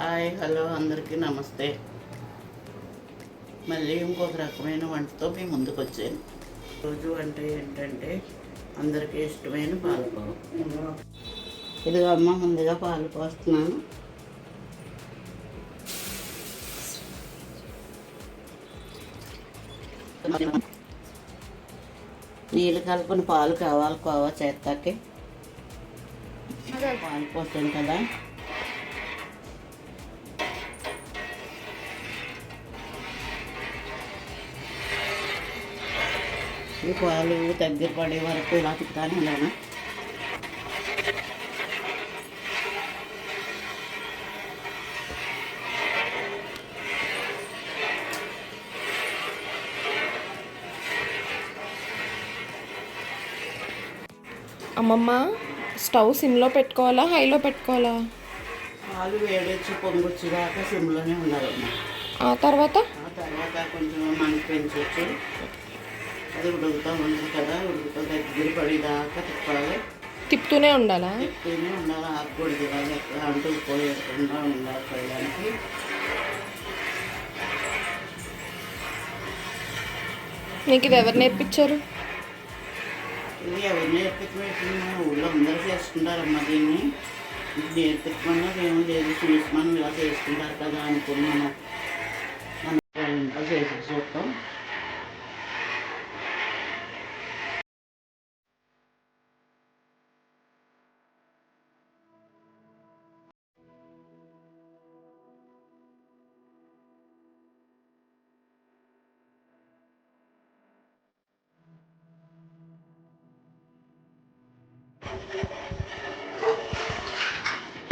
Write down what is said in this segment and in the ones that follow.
Hi hello అందరికీ నమస్తే. మళ్ళీ ఇంకొక రకమైన వంటతో మీ ముందుకు వచ్చాను రోజు వంట ఏంటంటే అందరికీ ఇష్టమైన పాలకోవ ఇదిగో అమ్మ ముందుగా పాలు పోస్తున్నాను. నీళ్ళు కలుపుని పాలు కావాలి కోవా చేస్తాకి పాలు పోసాను కదా. ఈ పాలు దగ్గర పడే వరకు ఇలా తిప్పుతాను ఇలానా అమ్మమ్మ స్టవ్ సిమ్లో పెట్టుకోవాలా హైలో పెట్టుకోవాలా? పాలు వేడొచ్చి పొంగొచ్చి దాకా సిమ్లోనే ఉండాలమ్మా ఆ తర్వాత? ఆ తర్వాత కొంచెం మంట పెంచవచ్చు అది ఉడుకుతూ ఉంటుంది కదా? ఉడుకుతూ దగ్గర పడేదాకా తిప్పాలి. తిప్పుతూనే ఉండాలా? తిప్పుతూనే ఉండాలి? ఆకూడదు అది ఎక్కడ అంటూ పోయకుండా ఉండాలి పడడానికి నీకు ఇది ఎవరు నేర్పించారు? ఇది ఎవరు నేర్పించబెట్టిన మన ఊళ్ళో అందరూ చేసుకుంటారమ్మా దీన్ని. ఇది నేర్పించమన్నది ఏమీ లేదు చూసి మనం ఇలా చేసుకుంటారు కదా అనుకున్నాను మన ఇంట్లో చేసి చూస్తాం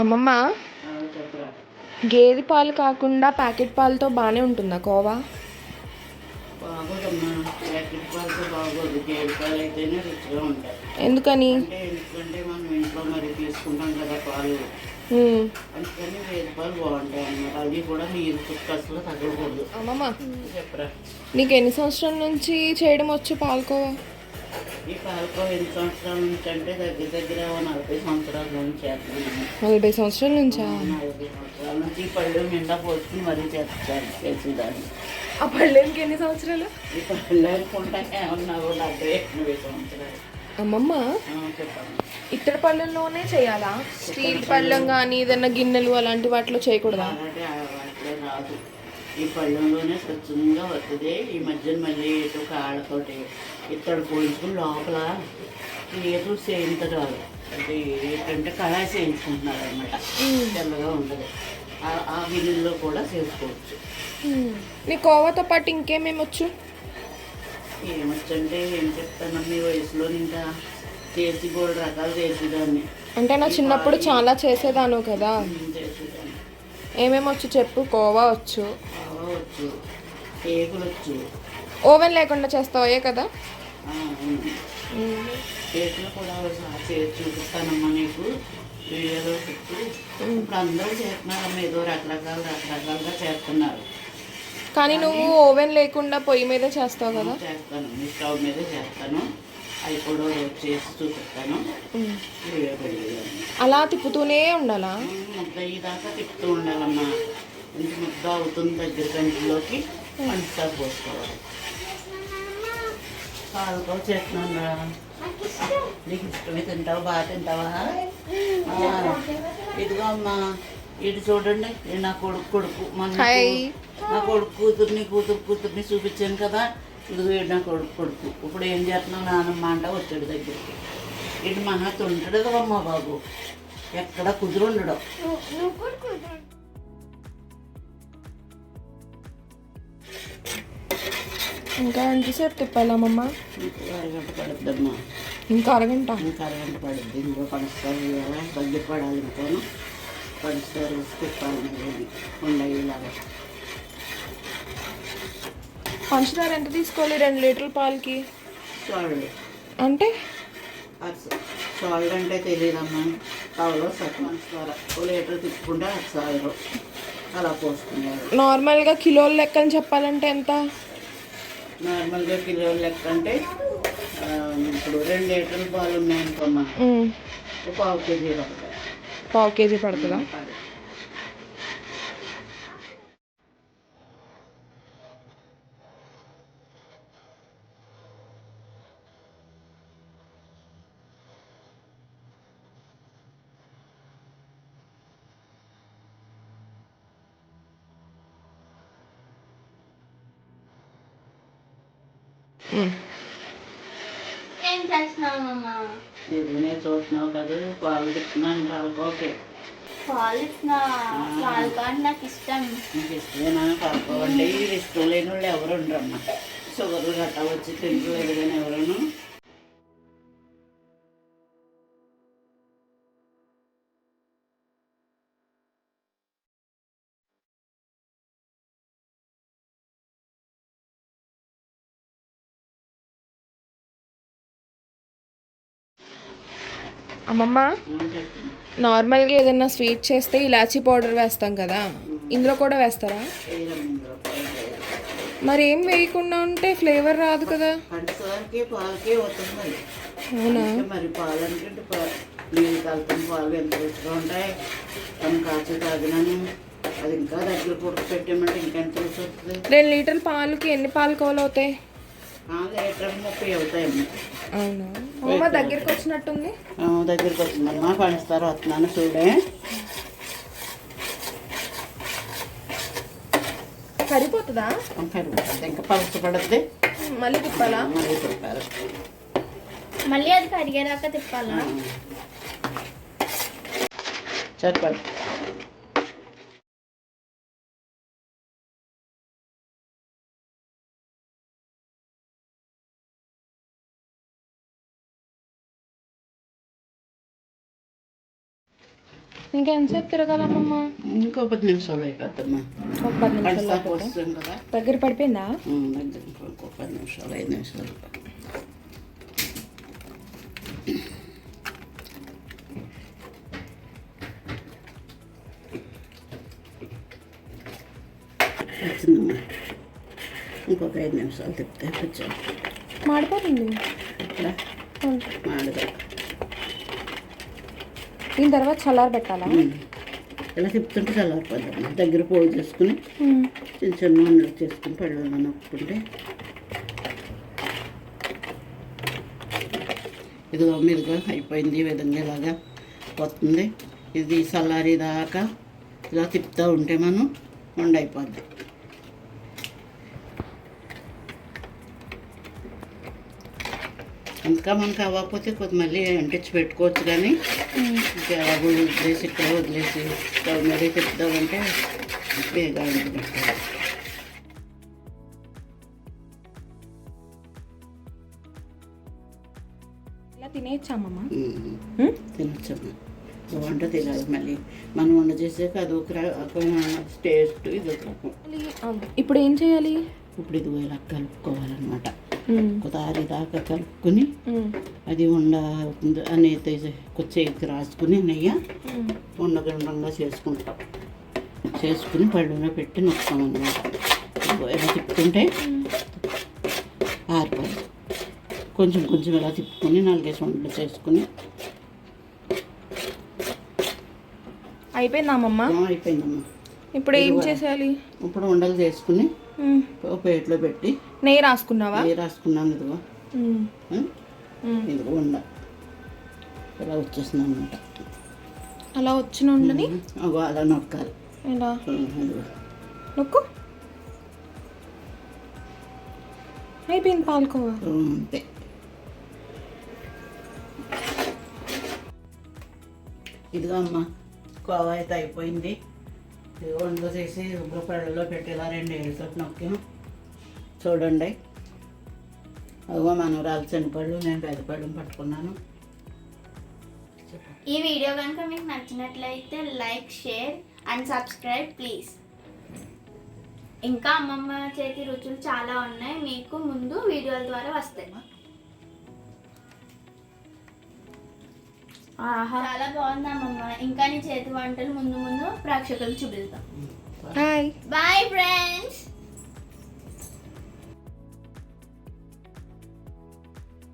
అమ్మమ్మ గేదె పాలు కాకుండా ప్యాకెట్ పాలతో బాగానే ఉంటుందా కోవా? ఎందుకని? అమ్మమ్మ నీకు ఎన్ని సంవత్సరాల నుంచి చేయడం వచ్చు పాలకోవా? ఈ ఎన్ని సంవత్సరాల నుంచి అంటే దగ్గర దగ్గర నలభై సంవత్సరాల నుంచి చేస్తున్నాను. నలభై సంవత్సరాల నుంచా? నలభై సంవత్సరాల నుంచి ఈ పళ్ళు నిండా పోసుకుని మరీ చేస్తాను చేసేదాన్ని ఆ పళ్ళేంకి ఎన్ని సంవత్సరాలు? ఈ పళ్ళు అనుకుంటా ఏమన్నా కూడా డెబ్బై ఎనభై సంవత్సరాలు. అమ్మమ్మ ఇత్తడి పళ్ళల్లోనే చేయాలా? స్టీల్ పళ్ళెం కానీ ఏదైనా గిన్నెలు అలాంటి వాటిలో చేయకూడదా? ఈ పళ్ళెంలోనే స్వచ్ఛంగా వస్తుంది ఈ మధ్యన మళ్ళీ ఇటు కాళ్ళతోటి ఇత్తడి పోయించుకుని లోపల ఏదో రాదు అంటే ఏంటంటే కళాయి చేయించుకుంటున్నారు అనమాట తెల్లగా ఉండదు. ఆ- గిన్నెల్లో కూడా చేసుకోవచ్చు. నీ కోవాతో పాటు ఇంకేమేమి వచ్చు? ఏమొచ్చంటే ఏం చెప్తాను మీ వయసులో ఇంకా చేసి కూడా రకాలు చేసేదాన్ని. అంటే నా చిన్నప్పుడు చాలా చేసేదాను కదా. ఏమేమి వచ్చు చెప్పు? కోవా వచ్చు. బాగా వచ్చు కేకులు వచ్చు ఓవెన్ లేకుండా చేస్తావే? కదా? కూడా చేసి చూపిస్తానమ్మా నీకు. వీడియోలో చెప్పు. ఇప్పుడు అందరూ చేస్తున్నారమ్మా ఏదో రకరకాల రకరకాలుగా చేస్తున్నారు. కానీ నువ్వు ఓవెన్ లేకుండా పొయ్యి మీదే చేస్తావు కదా? చేస్తాను. మీ స్టవ్ మీదే చేస్తాను. అవి కూడా రోజు చేసి చూపిస్తాను. ఉమ్. వీడియో పెడతాను. అలా తిప్పుతూనే ఉండాలా? ముద్ద తిప్పుతూ ఉండాలమ్మా. ఇంత ముద్ద అవుతుంది దగ్గర కంటిలోకి? పంచుతా పోసుకోవాలి. పాలకో చేస్తున్నాను రా. నీకు ఇష్టమే తింటావా? బాగా తింటావా? ఇదిగో అమ్మా ఇటు చూడండి నా కొడుకు కొడుకు. నా కొడుకు కూతుర్ని కూతురు కూతుర్ని చూపించాను కదా. ఇదిగో ఈడు నా కొడుకు కొడుకు. ఇప్పుడు ఏం చేస్తున్నావు? నానమ్మ అంట వచ్చాడు దగ్గరికి. ఇటు మన తుంటాడు కదమ్మా బాబు. ఎక్కడ కుదురుండడం. ఇంకా ఎంతసేపు తిప్పాలమ్మమ్మ అరగంట పడుద్దమ్మా ఇంకా అరగంట? ఇంకా అరగంట పడుద్ది ఇంకో పడుస్తారు కదా దగ్గర పడాలి ఇంకోను పడుస్తారు తిప్పాలి ఉండేలాగా పంచదార ఎంత తీసుకోవాలి? రెండు లీటర్ల పాలకి? సాల్ట్ అంటే? సాల్ట్ అంటే తెలియదమ్మా పావులో పంచదార ఓ లీటర్ తిప్పుకుంటే అది సాల్ట్ అలా పోసుకున్నారు నార్మల్గా కిలోల లెక్కని చెప్పాలంటే ఎంత? నార్మల్గా కిలో లెక్క అంటే ఇప్పుడు రెండు లీటర్ల పాలు ఉన్నాయనుకోమ్మా. పావు కేజీ పావు కేజీ పడుతుందా ఏం చేస్తున్నావు అమ్మ ఎదుగునే చూస్తున్నావు కదా పాలు తిప్పుతున్నాను పాలకోకే పాలు ఇస్తున్నావా పాలు పాలు నాకు ఇష్టం. నీకు ఇష్టమేనా? పాలకోవండి ఇష్టం లేని వాళ్ళు ఎవరు ఉండరమ్మా. షుగర్లు గట్టా వచ్చి తింటలేదు కానీ ఎవరును. అమ్మమ్మ నార్మల్గా ఏదైనా స్వీట్ చేస్తే ఇలాచీ పౌడర్ వేస్తాం కదా ఇందులో కూడా వేస్తారా. మరి ఏం వేయకుండా ఉంటే ఫ్లేవర్ రాదు కదా. అవునా? మరి పాలు అంటే పాలు నీళ్ళు కలిపిన పాలు ఎంత రుచిగా ఉంటాయి. కాచి తాగినాను. అది ఇంకా దగ్గర పుడక పెట్టామంటే ఇంకెంత రుచి వస్తుంది? రెండు లీటర్ల పాలకి ఎన్ని పాలు కోలు అవుతాయి లీటర్ ముప్పై అవుతాయమ్మా. అవునా? దగ్గరికి వచ్చినట్టుంది దగ్గరికి వచ్చిందమ్మా పంచుతారు వస్తున్నాను చూడే. సరిపోతుందా? కరుగుతుంది ఇంకా పలచబడద్ది మళ్ళీ తిప్పాలా? మళ్ళీ చెప్పారు మళ్ళీ అది కరిగేదాకా తిప్పాలా? చెప్పండి ఇంకెంతసేపు తిరగాలమ్మమ్మ? ఇంకో పది నిమిషాలు అయిపోద్దమ్మా. ఒక పది నిమిషాలు వస్తుంది కదా. దగ్గర పడిపోయిందా? ఇంకో పది నిమిషాలు ఐదు నిమిషాలు. వచ్చిందమ్మా. ఇంకొక ఐదు నిమిషాలు తిప్పితే మాడిపోతుంది. మాడదు దీని తర్వాత చల్లారి పెట్టాలా. ఇలా తిప్పుతుంటే చల్లారిపోద్దమ్మా దగ్గర పోగు చేసుకుని చిన్న చిన్న వండలు చేసుకుని పళ్ళలో నొక్కుంటే. ఇదిగో మీదుగా అయిపోయింది ఈ విధంగా ఇలాగా వస్తుంది ఇది చల్లారి దాకా ఇలా తిప్పుతూ ఉంటే మనం వండ ఇంకా మనకు అవ్వకపోతే కొద్ది మళ్ళీ అంటించి పెట్టుకోవచ్చు కానీ ఇంకా వదిలేసి ఇక్కడ వదిలేసి స్టవ్ మీద తిప్పుదామంటే బేగా పెట్టాలి ఇలా తినేయచ్చామమ్మ. తినచ్చమ్మా. వంట తినాలి మళ్ళీ. మనం వంట చేసాక అది ఒక టేస్ట్ ఇది ఒక రకం. ఇప్పుడు ఏం చేయాలి? ఇప్పుడు ఇది ఇలా కలుపుకోవాలన్నమాట. కొదారి దాకా కలుపుకొని. అది ఉండ అవుతుంది అనేది కొద్దిసేపు రాసుకుని నెయ్యి. ఉండగుండంగా చేసుకుంటాం. చేసుకుని పళ్ళులో పెట్టి నొక్కాం అన్నమాట. ఇదిగో ఇలా తిప్పుతుంటే ఆరిపోదు. కొంచెం కొంచెం ఇలా తిప్పుకొని నాలుగేసి వంటలు చేసుకుని అయిపోయిందా అమ్మమ్మ? ఆ, అయిపోయిందమ్మా. ఇప్పుడు ఏం చేసేయాలి? ఇప్పుడు ఉండలు చేసుకుని ప్లేట్లో పెట్టి నెయ్యి రాసుకున్నావా? నెయ్యి రాసుకున్నాను ఇదిగో. ఇదిగో ఉండ. ఇలా వచ్చేసింది అనమాట అలా వచ్చిన ఉండని? అగో అలా నొక్కాలి. ఇలా నొక్కు. అయిపోయింది పాలకోవా అంతే. ఇదిగో అమ్మ కోవా అయితే అయిపోయింది. వండు చేసి శుభ్ర పళ్ళలో పెట్టి ఇలా రెండు ఏళ్ళతో చూడండి. అదిగో మనవరాలు చనిపళ్ళు నేను పెద్ద పట్టుకున్నాను. ఈ వీడియో కనుక మీకు నచ్చినట్లయితే like share and subscribe please. ఇంకా అమ్మమ్మ చేతి రుచులు చాలా ఉన్నాయి. మీకు ముందు వీడియోల ద్వారా వస్తాయి. చాలా బాగుంది అమ్మమ్మ. ఇంకా నీ చేతి వంటలు ముందు ముందు ప్రేక్షకులు చూపిస్తాం హాయ్. Bye friends